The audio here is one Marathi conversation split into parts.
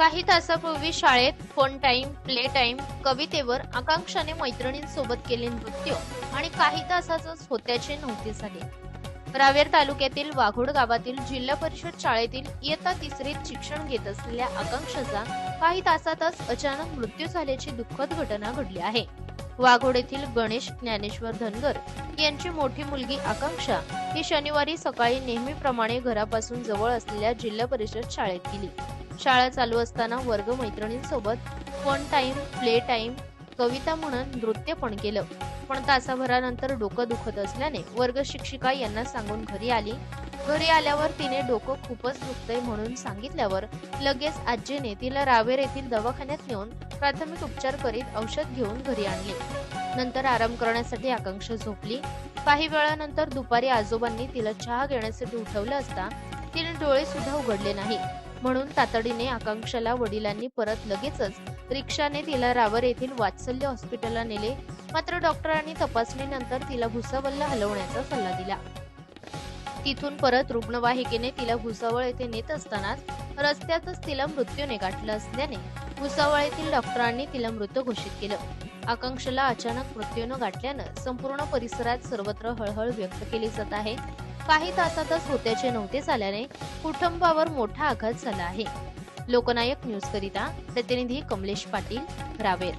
काही तासापूर्वी शाळेत फोन टाइम प्ले टाइम कवितेवर आकांक्षाने मैत्रिणींसोबत केले नृत्य आणि काही तासातच होत्याचे नव्हते झाले. रावेर तालुक्यातील वाघोड गावातील जिल्हा परिषद शाळेतील इयत्ता तिसरीत शिक्षण घेत असलेल्या आकांक्षाचा काही तासातच अचानक मृत्यू झाल्याची दुःखद घटना घडली आहे. वाघोड येथील गणेश ज्ञानेश्वर धनगर यांची मोठी मुलगी आकांक्षा ही शनिवारी सकाळी नेहमीप्रमाणे घरापासून जवळ असलेल्या जिल्हा परिषद शाळेत गेली. शाळा चालू असताना वर्ग मैत्रिणींसोबत फन टाइम प्ले टाइम कविता म्हणून नृत्य पण केलं. पण तासाभरानंतर डोकं दुखत असल्याने वर्ग शिक्षिका यांना सांगून घरी आली. घरी आल्यावर तिने डोकं खूपच दुखतंय म्हणून सांगितल्यावर लगेच आजीने तिला रावेर येथील दवाखान्यात नेऊन प्राथमिक उपचार करीत औषध घेऊन घरी आणले. नंतर आराम करण्यासाठी आकांक्षा झोपली. काही वेळानंतर दुपारी आजोबांनी तिला चहा घेण्यासाठी उठवलं असता तिने डोळे सुद्धा उघडले नाही. म्हणून तातडीने आकांक्षाला वडिलांनी परत लगेचच रिक्षाने तिला रावर येथील वात्सल्य हॉस्पिटलला नेले. मात्र डॉक्टरांनी तपासणीनंतर तिला भुसावळला हलवण्याचा सल्ला दिला. तिथून परत रुग्णवाहिकेने तिला भुसावळ येथे नेत असतानाच रस्त्यातच तिला मृत्यूने गाठलं असल्याने भुसावळ येथील डॉक्टरांनी तिला मृत घोषित केलं. आकांक्षाला अचानक मृत्यूनं गाठल्यानं संपूर्ण परिसरात सर्वत्र हळहळ व्यक्त केली जात आहे. काही तासातच होत्याचे नव्हते झाल्याने कुटुंबावर मोठा आघात झाला आहे. लोकनायक न्यूज करिता प्रतिनिधी कमलेश पाटील रावेर.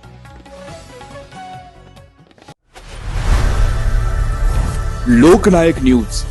लोकनायक न्यूज.